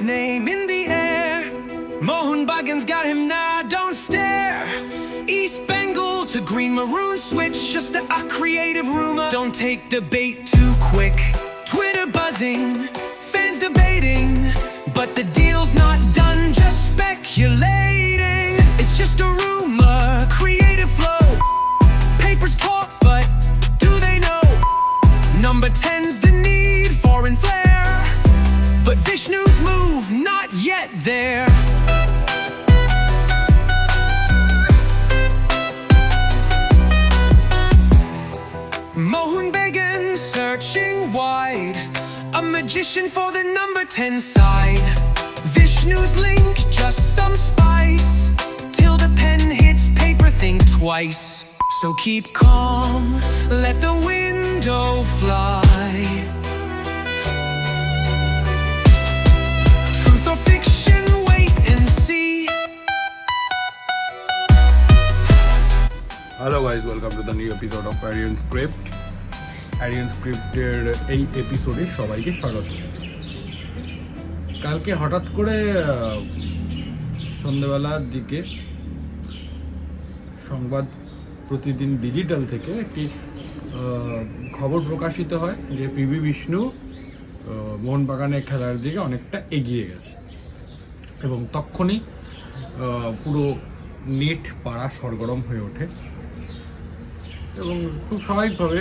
name in the air. Mohun Bagan's got him now, don't stare. East Bengal to green maroon switch, just a, a creative rumor. Don't take the bait too quick. Twitter buzzing, fans debating, but the deal's not done, just speculating. It's just a rumor, creative flow. There. Mohun Began searching wide, a magician for the number 10 side. Vishnu's link, just some spice, till the pen hits paper, think twice. So keep calm, let the window fly. Hello guys welcome to the new episode of Aryan script Aryan স্ক্রিপ্টের এই এপিসোডে সবাইকে স্বাগত। কালকে হঠাৎ করে সন্ধেবেলার দিকে সংবাদ প্রতিদিন ডিজিটাল থেকে একটি খবর প্রকাশিত হয় যে পিবি বিষ্ণু মোহনবাগানের খেলার দিকে অনেকটা এগিয়ে গেছে। এবং তখনই পুরো নেট পাড়া সরগরম হয়ে ওঠে। এবং খুব স্বাভাবিকভাবে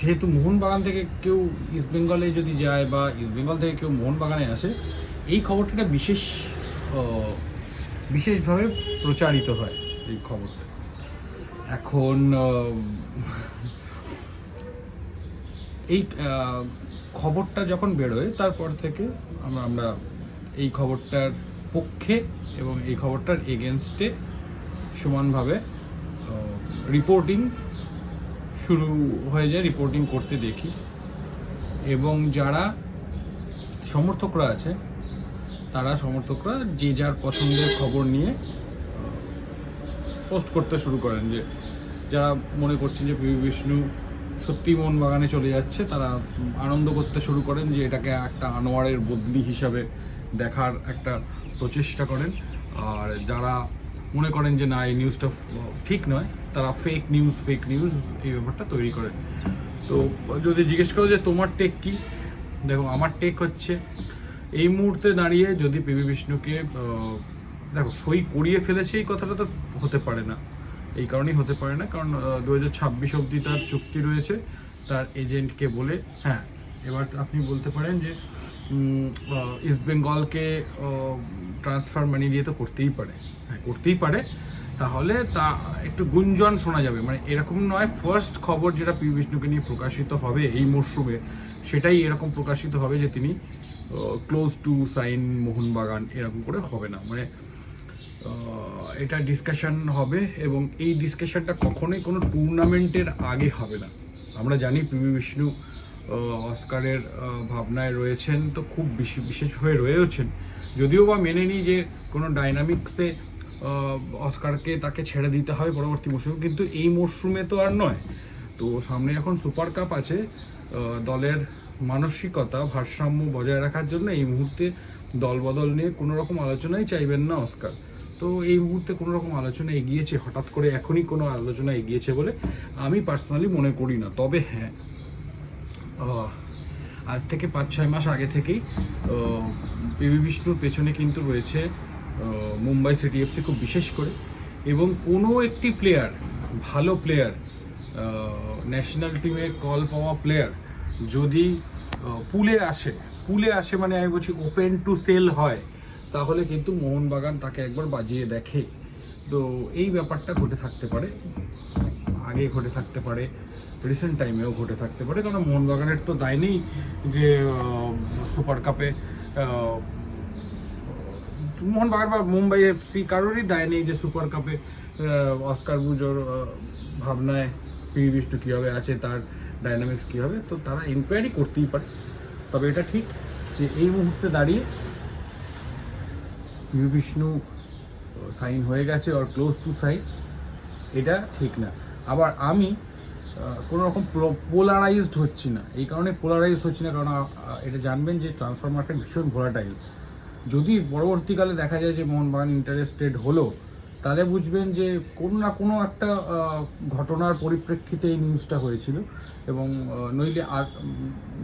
যেহেতু মোহনবাগান থেকে কেউ ইস্টবেঙ্গলে যদি যায় বা ইস্টবেঙ্গল থেকে কেউ মোহনবাগানে আসে এই খবরটা বিশেষ বিশেষভাবে প্রচারিত হয় এই খবরটা। এখন এই খবরটা যখন বেরোয় তারপর থেকে আমরা আমরা এই খবরটার পক্ষে এবং এই খবরটার এগেনস্টে সমানভাবে রিপোর্টিং শুরু হয়ে যায় রিপোর্টিং করতে দেখি। এবং যারা সমর্থকরা আছে, তারা সমর্থকরা যে যার পছন্দের খবর নিয়ে পোস্ট করতে শুরু করেন যে, যারা মনে করছেন যে পিভি বিষ্ণু সত্যি মন বাগানে চলে যাচ্ছে, তারা আনন্দ করতে শুরু করেন যে এটাকে একটা আনোয়ারের বদলি হিসাবে দেখার একটা প্রচেষ্টা করেন। আর যারা মনে করেন যে না, এই নিউজটা ঠিক নয়। তারা ফেক নিউজ ফেক নিউজ এই ব্যাপারটা তৈরি করেন। তো যদি জিজ্ঞেস করো যে তোমার টেক কি? দেখো, আমার টেক হচ্ছে, এই মুহূর্তে দাঁড়িয়ে যদি পিভি বিষ্ণুকে দেখো, সই করিয়ে ফেলেছে, এই কথাটা তো হতে পারে না। এই কারণেই হতে পারে না। কারণ দু হাজার ছাব্বিশ অবধি তার চুক্তি রয়েছে, তার এজেন্টকে বলে হ্যাঁ এবার আপনি বলতে পারেন যে ইস্ট বেঙ্গলকে ট্রান্সফার মানি দিয়ে তো করতেই পারে। হ্যাঁ করতেই পারে। তাহলে তা একটু গুঞ্জন শোনা যাবে। মানে এরকম নয় ফার্স্ট খবর যেটা পি বিষ্ণুকে নিয়ে প্রকাশিত হবে এই মরশুমে, সেটাই এরকম প্রকাশিত হবে যে তিনি ক্লোজ টু সাইন মোহনবাগান, এরকম করে হবে না। মানে এটা ডিসকাশন হবে এবং এই ডিসকাশনটা কখনোই কোনো টুর্নামেন্টের আগে হবে না। আমরা জানি পিবি বিষ্ণু অস্কারের ভাবনায় রয়েছেন, তো খুব বিশেষ হয়ে রয়েওছেন। যদিও বা মেনে নিই যে কোনো ডাইনামিক্সে অস্কারকে তাকে ছেড়ে দিতে হবে পরবর্তী মরশুমে কিন্তু এই মরশুমে তো আর নয়। তো সামনে এখন সুপার কাপ আছে দলের মানসিকতা, ভারসাম্য বজায় রাখার জন্য এই মুহূর্তে দলবদল নিয়ে কোনো রকম আলোচনাই চাইবেন না অস্কার। তো এই মুহূর্তে কোনো রকম আলোচনা এগিয়েছে, হঠাৎ করে এখনই কোনো আলোচনা এগিয়েছে বলে আমি পার্সোনালি মনে করি না। তবে হ্যাঁ আজ থেকে পাঁচ, ছয় মাস আগে থেকেই পিবি বিষ্ণুর পেছনে কিন্তু রয়েছে মুম্বাই সিটি এফসি খুব বিশেষ করে। এবং কোনো একটি প্লেয়ার ভালো প্লেয়ার ন্যাশনাল টিমে কল পাওয়া প্লেয়ার যদি পুলে আসে পুলে আসে মানে আমি বলছি ওপেন টু সেল হয়, তাহলে কিন্তু মোহনবাগান তাকে একবার বাজিয়ে দেখে। তো এই ব্যাপারটা ঘটে থাকতে পারে, আগে ঘটে থাকতে পারে। রিসেন্ট টাইমেও ঘটে থাকতে পারে। কারণ মোহনবাগানের তো দায় নেই যে সুপার কাপে মোহনবাগান বা মুম্বাই এফসি কারোরই দায় নেই যে সুপার কাপে অস্কার বুজোর ভাবনায় পি বিষ্ণু কীভাবে আছে তার ডাইনামিক্স কী হবে, তো তারা এনকোয়ারি করতেই পারে। তবে এটা ঠিক যে এই মুহূর্তে দাঁড়িয়ে পি বিষ্ণু সাইন হয়ে গেছে আর ক্লোজ টু সাইন এটা ঠিক না। আবার আমি কোনো রকম পোলারাইজড হচ্ছে না। এই কারণে পোলারাইজড হচ্ছে না, কারণ এটা জানবেন যে ট্রান্সফার মার্কেট ভীষণ ভোলাটাইল যদি পরবর্তীকালে দেখা যায় যে মোহনবাগান ইন্টারেস্টেড হলো তাহলে বুঝবেন যে কোনো না কোনো একটা ঘটনার পরিপ্রেক্ষিতে এই নিউজটা হয়েছিল। এবং নইলে আর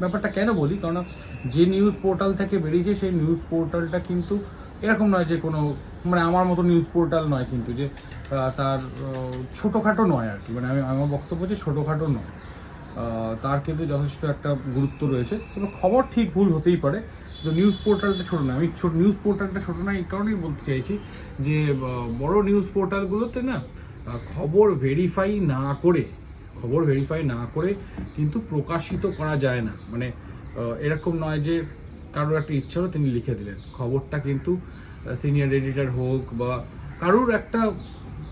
ব্যাপারটা কেন বলি? কারণ যে নিউজ পোর্টাল থেকে বেরিয়েছে, সেই নিউজ পোর্টালটা কিন্তু এরকম নয় যে কোনো মানে আমার মতো নিউজ পোর্টাল নয় কিন্তু যে তার ছোটোখাটো নয় আর কি। মানে আমি, আমার বক্তব্য যে ছোটোখাটো নয়। তার কিন্তু যথেষ্ট একটা গুরুত্ব রয়েছে। তবে খবর ঠিক ভুল হতেই পারে। তো নিউজ পোর্টালটা ছোটো না। আমি ছোট নিউজ পোর্টালটা ছোটো না, এই কারণেই বলতে চাইছি যে বড় নিউজ পোর্টালগুলোতে না খবর ভেরিফাই না করে, খবর ভেরিফাই না করে কিন্তু প্রকাশিত করা যায় না। মানে এরকম নয় যে কারোর একটা ইচ্ছা হলো তিনি লিখে দিলেন। খবরটা কিন্তু সিনিয়র এডিটর হোক বা কারোর একটা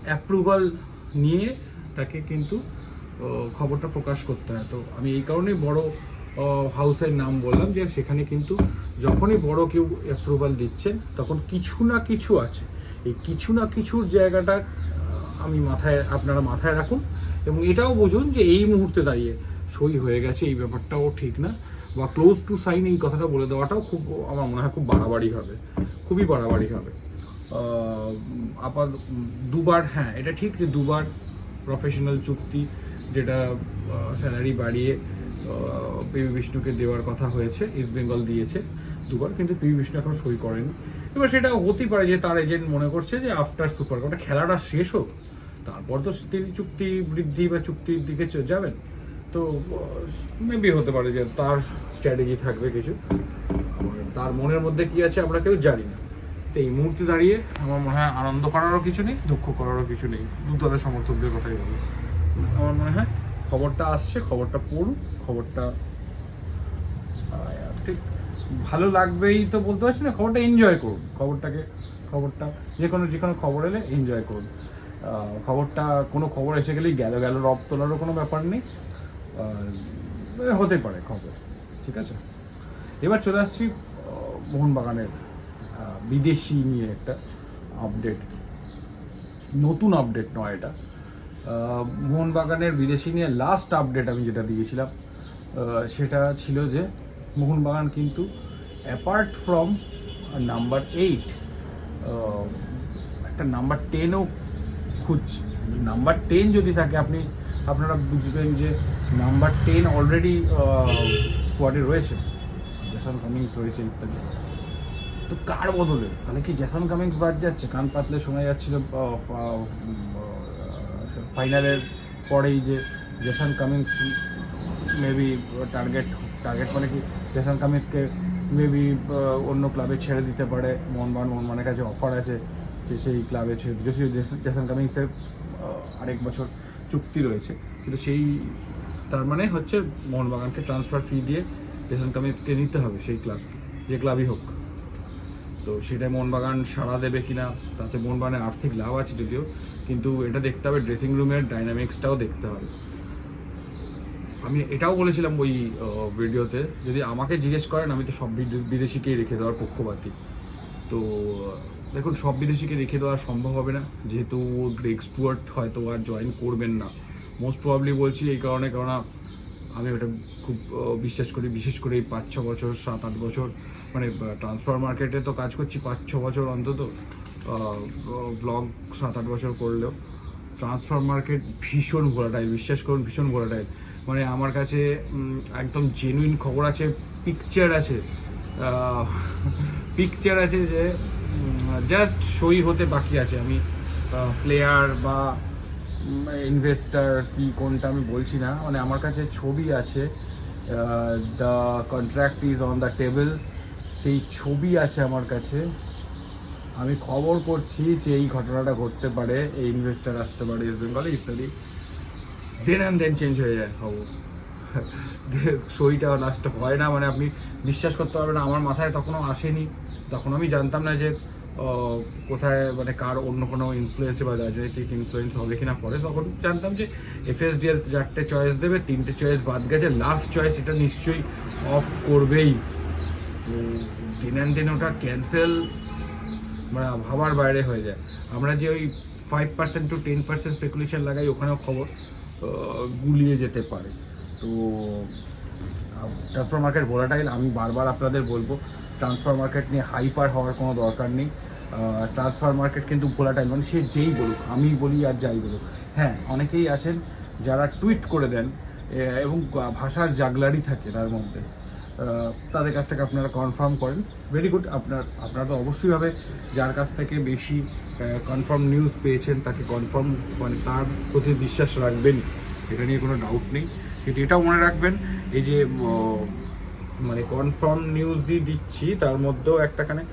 অ্যাপ্রুভাল নিয়ে তাকে কিন্তু খবরটা প্রকাশ করতে হয়। তো আমি এই কারণেই বড় হাউসের নাম বললাম যে সেখানে কিন্তু যখনই বড় কেউ অ্যাপ্রুভাল দিচ্ছেন, তখন কিছু না কিছু আছে। এই কিছু না কিছুর জায়গাটা আমি মাথায়, আপনারা মাথায় রাখুন এবং এটাও বুঝুন যে এই মুহূর্তে দাঁড়িয়ে সই হয়ে গেছে, এই ব্যাপারটাও ঠিক না বা ক্লোজ টু সাইন এই কথাটা বলে দেওয়াটাও খুব, আমার মনে হয় খুব বাড়াবাড়ি হবে, খুবই বাড়াবাড়ি হবে। আপাত, দুবার হ্যাঁ এটা ঠিক যে দুবার প্রফেশনাল চুক্তি যেটা স্যালারি বাড়িয়ে পিভি বিষ্ণুকে দেওয়ার কথা হয়েছে ইস্ট বেঙ্গল দিয়েছে দুবার, কিন্তু পিভি বিষ্ণু এখন সই করেনি। এবার সেটা হতেই পারে যে তার এজেন্ট মনে করছে যে আফটার সুপার কাপটা খেলাটা শেষ হোক, তারপর তো তিনি চুক্তি বৃদ্ধি বা চুক্তির দিকে যাবেন। তো মেবি হতে পারে যে তার স্ট্র্যাটেজি থাকবে কিছু। তার মনের মধ্যে কি আছে আমরা কেউ জানি না। তো এই মুহূর্তে দাঁড়িয়ে আমার মনে হয় আনন্দ করারও কিছু নেই, দুঃখ করারও কিছু নেই। দুদলের সমর্থকদের কথাই বলি। আমার মনে হয় খবরটা আসছে, খবরটা পড়ুন খবরটা ঠিক, ভালো লাগবেই তো বলতে পারছি না, খবরটা এনজয় করুন, খবরটাকে, খবরটা, যে কোনো যে কোনো খবর এলে এনজয় করুন। খবরটা, কোনো খবর এসে গেলেই গেল গেল, রব তোলারও কোনো ব্যাপার নেই। হতে পারে খবর, ঠিক আছে? এবার চলে আসছি মোহনবাগানের বিদেশি নিয়ে একটা আপডেট নতুন আপডেট নয় এটা। মোহনবাগানের বিদেশি নিয়ে লাস্ট আপডেট আমি যেটা দিয়েছিলাম সেটা ছিল যে মোহনবাগান কিন্তু অ্যাপার্ট ফ্রম নাম্বার এইট একটা নাম্বার টেনও খুঁজছে নাম্বার টেন যদি থাকে, আপনি, আপনারা বুঝবেন যে নাম্বার টেন অলরেডি স্কোয়াডে রয়েছে। জেসন কামিংস রয়েছে ইত্যাদি। তো কার বদলে? তাহলে কি জ্যাসন কামিংস বাদ যাচ্ছে? কান পাতলে শোনা যাচ্ছিল ফাইনালের পরেই যে Jason Cummings maybe target target মানে কি? জ্যাসন কামিংসকে মেবি অন্য ক্লাবে ছেড়ে দিতে পারে। মোহনবাগান, মোহনবাগানের কাছে অফার আছে যে সেই ক্লাবে ছেড়ে যদিও জ্যাসন কামিংসের আরেক বছর চুক্তি রয়েছে। কিন্তু সেই, তার মানে হচ্ছে মোহনবাগানকে ট্রান্সফার ফি দিয়ে জ্যাসন কামিংসকে নিতে হবে সেই ক্লাবকে যে ক্লাবই হোক। তো সেটা মোহনবাগান সাড়া দেবে কিনা, তাতে মোহনবাগানের আর্থিক লাভ আছে যদিও, কিন্তু এটা দেখতে হবে ড্রেসিং রুমের ডাইনামিক্সটাও দেখতে হবে। আমি এটাও বলেছিলাম ওই ভিডিওতে, যদি আমাকে জিজ্ঞেস করেন, আমি তো সব বিদেশিকেই রেখে দেওয়ার পক্ষপাতী। তো, দেখুন, সব বিদেশিকে রেখে দেওয়া সম্ভব হবে না, যেহেতু গ্রেক স্টুয়ার্ট হয়তো আর জয়েন করবেন না। মোস্ট প্রবাবলি বলছি এই কারণে কারণ আমি ওটা খুব বিশ্বাস করি, বিশেষ করে এই পাঁচ ছ বছর, সাত আট বছর মানে ট্রান্সফার মার্কেটে তো কাজ করছি পাঁচ ছ বছর অন্তত ব্লগ সাত আট বছর করলেও। ট্রান্সফার মার্কেট ভীষণ ভোলাটাইল বিশ্বাস করুন, ভীষণ ভোলাটাইল মানে আমার কাছে একদম জেনুইন খবর আছে পিকচার আছে পিকচার আছে যে জাস্ট সই হতে বাকি আছে। আমি প্লেয়ার বা ইনভেস্টার কি কোনটা আমি বলছি না। মানে আমার কাছে ছবি আছে the contract is on the table সেই ছবি আছে আমার কাছে। আমি খবর করছি যে এই ঘটনাটা ঘটতে পারে, এই ইনভেস্টার আসতে পারে ইস্ট বেঙ্গলে ইত্যাদি। দেন অ্যান্ড দেন চেঞ্জ হয়ে যায় খবর। সইটা লাস্ট হয় না মানে আপনি বিশ্বাস করতে পারবেন আমার মাথায় তখনও আসেনি। তখন আমি জানতাম না যে কোথায় মানে কার অন্য কোনো ইনফ্লুয়েন্সে বা রাজনৈতিক ইনফ্লুয়েন্স হবে কিনা পরে তখন জানতাম যে এফএসডিএল চারটে চয়েস দেবে, তিনটে চয়েস বাদ গেছে লাস্ট চয়েস এটা নিশ্চয়ই অফ করবেই। তো দিন অ্যান্ড দিন ওটা ক্যান্সেল মানে ভাবার বাইরে হয়ে যায়। আমরা যে ওই five percent to ten percent speculation লাগাই, ওখানেও খবর গুলিয়ে যেতে পারে। তো ট্রান্সফার মার্কেট ভোলাটাইল আমি বারবার আপনাদের বলব ট্রান্সফার মার্কেট নিয়ে হাইপার হওয়ার কোনো দরকার নেই। ট্রান্সফার মার্কেট কিন্তু ভোলাটাইল মানে সে যেই বলুক, আমি বলি আর যাই বলুক। হ্যাঁ অনেকেই আছেন যারা টুইট করে দেন এবং ভাষার জাগলারি থাকে তার মধ্যে। তাদের কাছ থেকে আপনারা কনফার্ম করেন। ভেরি গুড আপনার, আপনারা তো অবশ্যই হবে যার কাছ থেকে বেশি কনফার্ম নিউজ পেয়েছেন, তাকে কনফার্ম মানে তার প্রতি বিশ্বাস রাখবেন এটা নিয়ে কোনো ডাউট নেই। কিন্তু এটাও মনে রাখবেন, এই যে মানে কনফার্ম নিউজ দিয়ে দিচ্ছি, তার মধ্যেও একটাখানে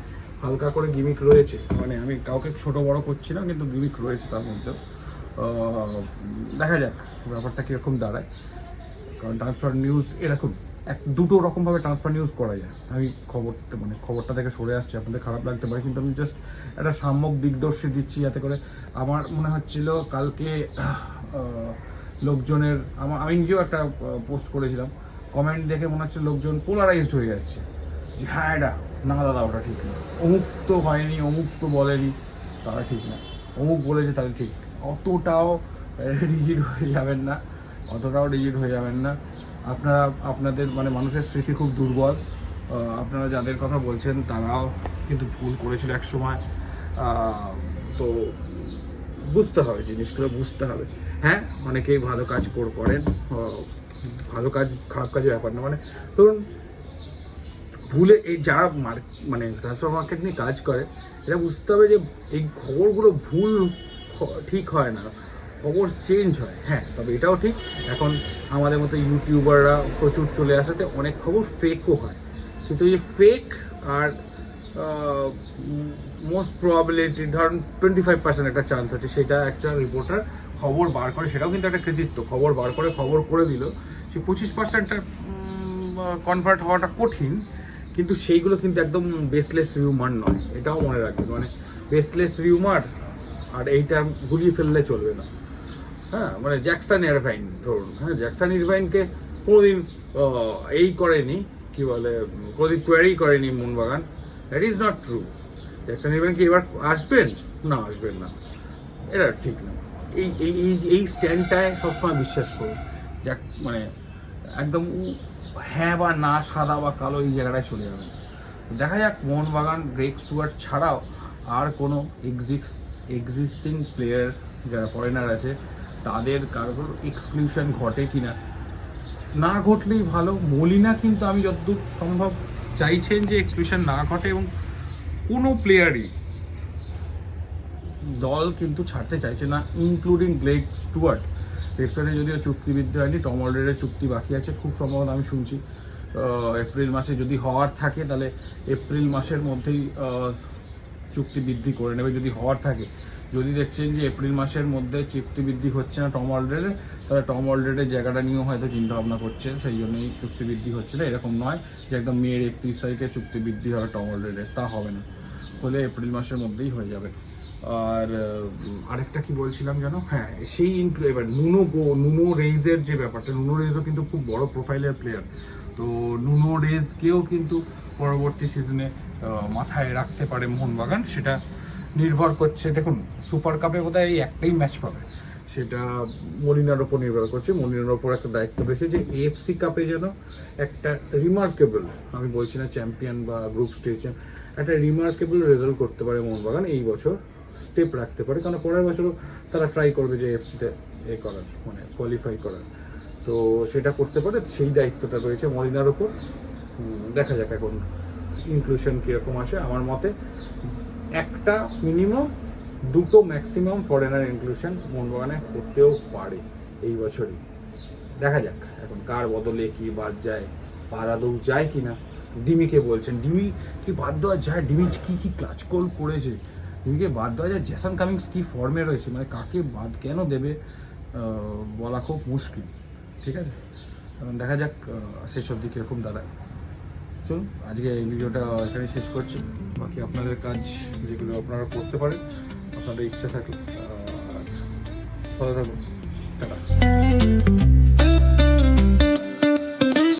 হালকা করে গিমিক রয়েছে। মানে আমি কাউকে ছোট বড় করছি না, কিন্তু গিমিক রয়েছে তার মধ্যেও দেখা যাক ব্যাপারটা কীরকম দাঁড়ায়। কারণ ট্রান্সফার নিউজ এরকম, এক, দুটো রকমভাবে ট্রান্সফার নিউজ করা যায়। আমি খবরটা মানে খবরটা থেকে সরে আসছি, আপনাদের খারাপ লাগতে পারে, কিন্তু আমি জাস্ট একটা সাম্যক দিগদর্শী দিচ্ছি যাতে করে আমার মনে হচ্ছিল কালকে লোকজনের আমার আমি নিজেও একটা পোস্ট করেছিলাম। কমেন্ট দেখে মনে হচ্ছে লোকজন পোলারাইজড হয়ে যাচ্ছে। যে হ্যাঁ এটা না দাদা, ওটা ঠিক না। অমুক তো হয়নি, অমুক তো বলেনি, তারা ঠিক না। অমুক বলেছে তাহলে ঠিক। অতটাও রিজিড হয়ে যাবেন না। অতটাও রিজিড হয়ে যাবেন না। আপনারা, আপনাদের মানে মানুষের স্মৃতি খুব দুর্বল। আপনারা যাদের কথা বলছেন, তারাও কিন্তু ভুল করেছিল এক সময়। তো বুঝতে হবে, জিনিসগুলো বুঝতে হবে। হ্যাঁ অনেকেই ভালো কাজ কর, করেন। ভালো কাজ, খারাপ কাজের ব্যাপার না মানে ধরুন ভুলে এই যারা মানে ট্রান্সফার মার্কেট নিয়ে কাজ করে এটা বুঝতে হবে যে এই খবরগুলো ভুল ঠিক হয় না। খবর চেঞ্জ হয়। হ্যাঁ তবে এটাও ঠিক। এখন আমাদের মতো ইউটিউবাররা প্রচুর চলে আসাতে অনেক খবর ফেকও হয়। কিন্তু এই ফেক আর মোস্ট প্রবাবিলিটি ধরুন টোয়েন্টি ফাইভ পার্সেন্ট একটা চান্স আছে, সেটা একটা রিপোর্টার খবর বার করে, সেটাও কিন্তু একটা কৃতিত্ব। খবর বার করে, খবর করে দিল। সেই পঁচিশ পার্সেন্টটা কনভার্ট হওয়াটা কঠিন। কিন্তু সেইগুলো কিন্তু একদম বেসলেস রিউমার নয়, এটাও মনে রাখবেন। মানে বেসলেস রিউমার আর এইটা গুলিয়ে ফেললে চলবে না। হ্যাঁ মানে জ্যাকসন এয়ারভাইন ধরুন। হ্যাঁ জ্যাকসন এয়ারভাইনকে কোনোদিন এই করেনি, কি বলে, কোনোদিন কোয়ারি করেনি Mohun Bagan. That is not true Jackson Irvine কি এবার আসবেন? না আসবেন না। এটা ঠিক না। এই এই, এই- স্ট্যান্ডটায় সবসময় বিশ্বাস করুন। যাক মানে একদম হ্যাঁ বা না, সাদা বা কালো এই জায়গাটায় চলে যাবেন। দেখা যাক, মোহনবাগান গ্রেক স্টুয়ার্ট ছাড়াও আর কোনো এক্সিক্স এক্সিস্টিং প্লেয়ার যারা ফরেনার আছে, তাদের কারোর এক্সক্লুশন ঘটে কি না না ঘটলেই ভালো। মলিনা কিন্তু আমি যতদূর সম্ভব চাইছেন যে এক্সক্লুশন না ঘটে এবং কোনো প্লেয়ারই দল কিন্তু ছাড়তে চাইছে না ইনক্লুডিং গ্লেগ স্টুয়ার্ট স্টুয়ার্টের যদিও চুক্তিবৃদ্ধি হয়নি টম অলরেডের চুক্তি বাকি আছে, খুব সম্ভবত আমি শুনছি। এপ্রিল মাসে যদি হওয়ার থাকে, তাহলে এপ্রিল মাসের মধ্যেই চুক্তি বৃদ্ধি করে নেবে যদি হওয়ার থাকে। যদি দেখছেন যে এপ্রিল মাসের মধ্যে চুক্তি বৃদ্ধি হচ্ছে না টম অলরেডে তাহলে টম অলরেডের জায়গাটা নিয়েও হয়তো চিন্তা ভাবনা করছে, সেই জন্যই চুক্তি বৃদ্ধি হচ্ছে না, এরকম নয় যে একদম মেয়ের একত্রিশ তারিখে চুক্তি বৃদ্ধি হবে টম অলরেডে তা হবে না। হলে এপ্রিল মাসের মধ্যেই হয়ে যাবে। আর আরেকটা কি বলছিলাম যেন হ্যাঁ সেই ইনক্লু এবার নুনো গো, নুনো রেইজের যে ব্যাপারটা, নুনো রেইজও কিন্তু খুব বড় প্রোফাইলের প্লেয়ার তো নুনো রেইজকেও কিন্তু পরবর্তী সিজনে মাথায় রাখতে পারে মোহনবাগান। সেটা নির্ভর করছে, দেখুন সুপার কাপে বোধহয় এই একটাই ম্যাচ পাবে। সেটা মলিনার ওপর নির্ভর করছে। মলিনার ওপর একটা দায়িত্ব রয়েছে যে এএফসি কাপে যেন একটা রিমার্কেবল আমি বলছি না চ্যাম্পিয়ন বা গ্রুপ স্টেজে একটা রিমার্কেবল রেজাল্ট করতে পারে মোহনবাগান এই বছর স্টেপ রাখতে পারে। কারণ পরের বছরও তারা ট্রাই করবে যে এফসিতে এ করার মানে কোয়ালিফাই করার। তো সেটা করতে পারে, সেই দায়িত্বটা রয়েছে মলিনার ওপর। দেখা যাক এখন ইনক্লুশন কীরকম আসে। আমার মতে একটা মিনিমাম দুটো ম্যাক্সিমাম ফরেনার ইনক্লুশন মোহনবাগানে করতেও পারে এই বছরই। দেখা যাক এখন কার বদলে কি বাদ যায় পারাদৌ যায় কি না ডিমিকে বলছেন। ডিমি কি বাদ দেওয়া যায়? ডিমি কি কি ক্লাচ কল করেছে? ডিমিকে বাদ দেওয়া যায়? জেসন কামিংস কি ফর্মে রয়েছে? মানে কাকে বাদ কেন দেবে বলা খুব মুশকিল। ঠিক আছে? দেখা যাক শেষ অবধি কীরকম দাঁড়ায়। চলুন, আজকে এই ভিডিওটা এখানে শেষ করছি। বাকি আপনাদের কাজ যেগুলো আপনারা করতে পারেন, আপনাদের ইচ্ছা থাকলে ভালো থাকুন। টাটা।